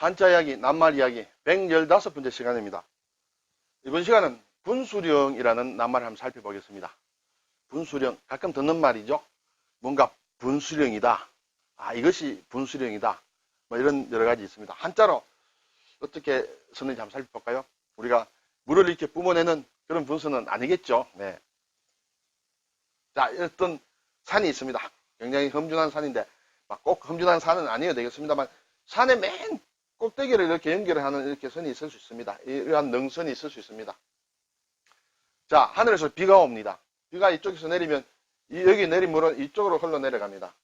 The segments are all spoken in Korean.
한자 이야기, 낱말 이야기 115번째 시간입니다. 이번 시간은 분수령이라는 낱말을 한번 살펴보겠습니다. 분수령, 가끔 듣는 말이죠. 뭔가 분수령이다. 아, 이것이 분수령이다. 뭐 이런 여러 가지 있습니다. 한자로 어떻게 쓰는지 한번 살펴볼까요? 우리가 물을 이렇게 뿜어내는 그런 분수는 아니겠죠. 네. 자, 어떤 산이 있습니다. 굉장히 험준한 산인데, 막 꼭 험준한 산은 아니어야 되겠습니다만, 산의 맨 꼭대기를 이렇게 연결을 하는 이렇게 선이 있을 수 있습니다. 이러한 능선이 있을 수 있습니다. 자, 하늘에서 비가 옵니다. 비가 이쪽에서 내리면, 이- 여기 내린 물은 이쪽으로 흘러 내려갑니다.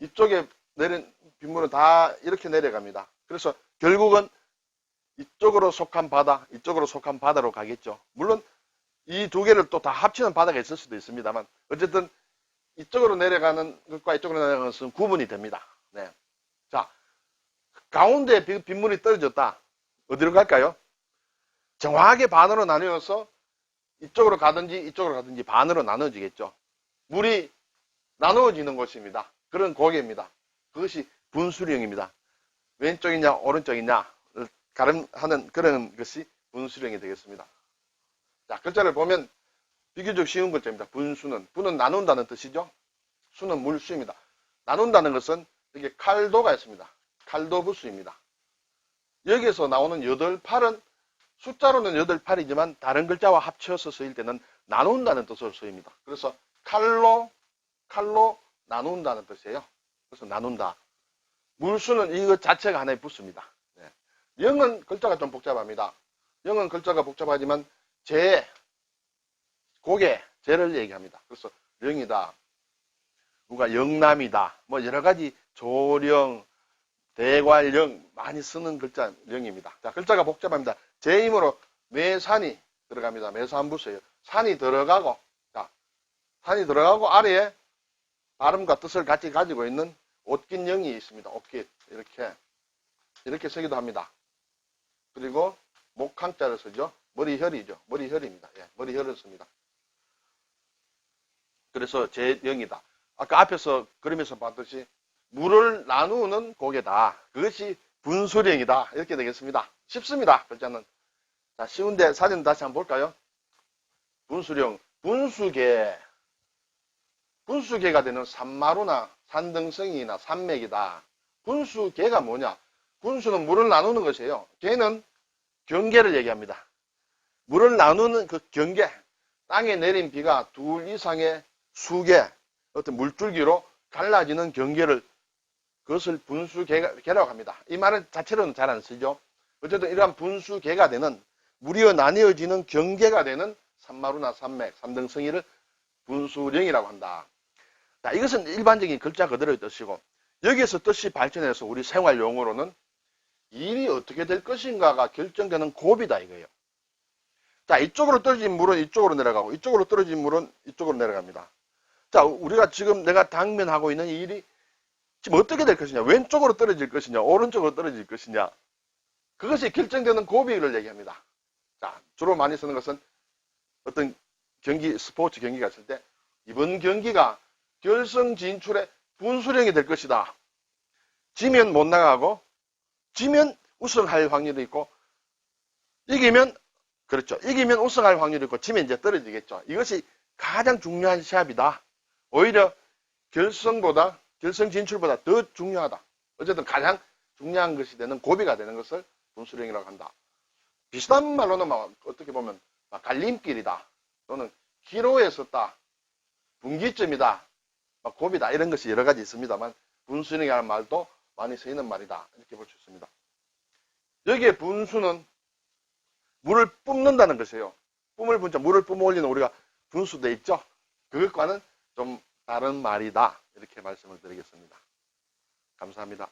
이쪽에 내린 빗물은 다 이렇게 내려갑니다. 그래서 결국은 이쪽으로 속한 바다, 이쪽으로 속한 바다로 가겠죠. 물론 이 두 개를 또 다 합치는 바다가 있을 수도 있습니다만 어쨌든 이쪽으로 내려가는 것과 이쪽으로 내려가는 것은 구분이 됩니다. 네. 자, 가운데 빗- 빗물이 떨어졌다. 어디로 갈까요? 정확하게 반으로 나뉘어서 이쪽으로 가든지 이쪽으로 가든지 반으로 나눠지겠죠. 물이 나누어지는 곳입니다. 그런 고개입니다. 그것이 분수령입니다. 왼쪽이냐 오른쪽이냐 가름하는 그런 것이 분수령이 되겠습니다. 자, 글자를 보면 비교적 쉬운 글자입니다. 분수는 분은 나눈다는 뜻이죠. 수는 물수입니다. 나눈다는 것은 이게 칼도가 있습니다. 칼도부수입니다. 여기에서 나오는 여덟 팔은 숫자로는 여덟 팔이지만 다른 글자와 합쳐서 쓰일 때는 나눈다는 뜻으로 쓰입니다. 그래서 칼로 칼로 나눈다는 뜻이에요. 그래서 나눈다. 물수는 이것 자체가 하나의 부수입니다. 네. 영은 글자가 좀 복잡합니다. 영은 글자가 복잡하지만 재, 고개, 재를 얘기합니다. 그래서 영이다. 누가 영남이다. 뭐 여러 가지 조령, 대괄령 많이 쓰는 글자 영입니다. 자, 글자가 복잡합니다. 제 힘으로 매산이 들어갑니다. 매산부수예요. 산이 들어가고, 자, 산이 들어가고 아래에 발음과 뜻을 같이 가지고 있는 옷깃 영이 있습니다. 옷깃 이렇게 이렇게 쓰기도 합니다. 그리고 목항자를 쓰죠. 머리혈이죠. 머리혈입니다. 예, 머리혈을 씁니다. 그래서 제0이다. 아까 앞에서 그림에서 봤듯이 물을 나누는 고개다. 그것이 분수령이다. 이렇게 되겠습니다. 쉽습니다. 글자는. 자, 쉬운데 사진 다시 한번 볼까요? 분수령, 분수계. 분수계가 되는 산마루나 산등성이나 산맥이다. 분수계가 뭐냐? 분수는 물을 나누는 것이에요. 개는 경계를 얘기합니다. 물을 나누는 그 경계, 땅에 내린 비가 둘 이상의 수계, 어떤 물줄기로 갈라지는 경계를 그것을 분수계라고 합니다. 이 말은 자체로는 잘 안 쓰죠. 어쨌든 이러한 분수계가 되는 물이 나뉘어지는 경계가 되는 산마루나 산맥, 산등성이를 분수령이라고 한다. 자, 이것은 일반적인 글자 그대로의 뜻이고 여기에서 뜻이 발전해서 우리 생활 용어로는 일이 어떻게 될 것인가가 결정되는 고비다 이거예요. 자, 이쪽으로 떨어진 물은 이쪽으로 내려가고 이쪽으로 떨어진 물은 이쪽으로 내려갑니다. 자, 우리가 지금 내가 당면하고 있는 이 일이 지금 어떻게 될 것이냐? 왼쪽으로 떨어질 것이냐? 오른쪽으로 떨어질 것이냐? 그것이 결정되는 고비를 얘기합니다. 자, 주로 많이 쓰는 것은 어떤 경기, 스포츠 경기가 있을 때 이번 경기가 결승 진출의 분수령이 될 것이다. 지면 못 나가고 지면 우승할 확률이 있고 이기면 그렇죠. 이기면 우승할 확률이 있고 지면 이제 떨어지겠죠. 이것이 가장 중요한 시합이다. 오히려 결승보다 결승 진출보다 더 중요하다. 어쨌든 가장 중요한 것이 되는 고비가 되는 것을 분수령이라고 한다. 비슷한 말로는 막 어떻게 보면 막 갈림길이다. 또는 기로에 섰다. 분기점이다. 막 고비다. 이런 것이 여러 가지 있습니다만 분수령이라는 말도 많이 쓰이는 말이다. 이렇게 볼 수 있습니다. 여기에 분수는 물을 뿜는다는 것이에요. 뿜을 분자, 물을 뿜어 올리는 우리가 분수돼 있죠? 그것과는 좀 다른 말이다. 이렇게 말씀을 드리겠습니다. 감사합니다.